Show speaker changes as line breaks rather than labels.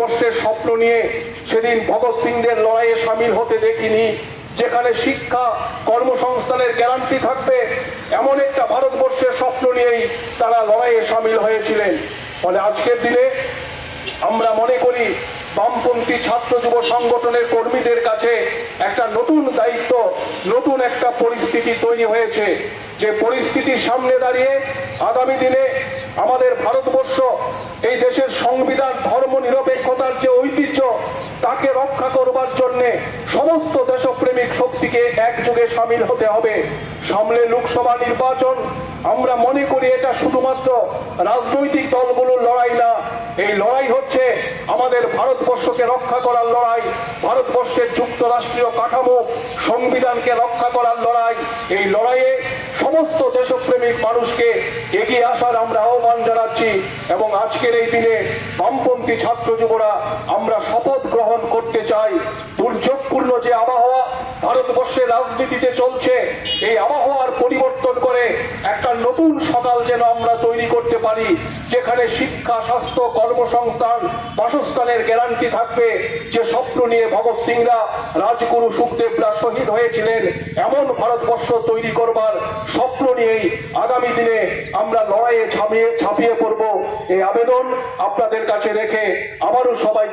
ভারতবর্ষের স্বপ্ন নিয়ে সেদিন ভগৎ সিংদের লড়াইয়ে সামিল হতে দেখিনি, যেখানে শিক্ষা, কর্মসংস্থানের গ্যারান্টি থাকবে, এমন একটা ভারতবর্ষের স্বপ্ন নিয়েই তারা লড়াইয়ে সামিল হয়েছিলেন। ফলে আজকের দিনে আমরা মনে করি, বামপন্থী ছাত্র যুব সংগঠনের কর্মীদের কাছে একটা নতুন দায়িত্ব, নতুন একটা পরিস্থিতি তৈরি হয়েছে। যে পরিস্থিতির সামনে দাঁড়িয়ে আগামী দিনে আমাদের ভারতবর্ষ এই দেশের সংবিধান তাকে রক্ষা করবার জন্য সমস্ত দেশপ্রেমিক শক্তিকে একযোগে সামিল হতে হবে। সামনে লোকসভা নির্বাচন, আমরা মনে করি এটা শুধুমাত্র রাজনৈতিক দলগুলোর লড়াই না, এই লড়াই হচ্ছে আমাদের ভারতবর্ষকে রক্ষা করার লড়াই, ভারতবর্ষের যুক্তরাষ্ট্রীয় কাঠামো সংবিধানকে রক্ষা করার লড়াই। এই লড়াইয়ে সমস্ত দেশপ্রেমিক মানুষকে এগিয়ে আসার আমরা আহ্বান জানাচ্ছি এবং আজকের এই দিনে বামপন্থী ছাত্র যুবরা, আমরা শপথ গ্রহণ করতে চাই। দুর্যোগপূর্ণ যে আবহাওয়া ভারতবর্ষের রাজনীতিতে চলছে, এই আবহাওয়ার পরিবর্তন করে একটা নতুন সকাল যেন আমরা তৈরি করতে পারি, যেখানে শিক্ষা, স্বাস্থ্য, কর্মসংস্থান, বাসস্থানের গ্যারান্টি থাকবে। যে স্বপ্ন নিয়ে ভগৎ সিংরা, রাজগুরু সুখদেবরা শহীদ হয়েছিলেন, এমন ভারতবর্ষ তৈরি করবার স্বপ্ন নিয়েই আগামী দিনে আমরা লড়াইয়ে ঝাঁপিয়ে পড়ব এই আবেদন আপনাদের কাছে রেখে আবারও সবাই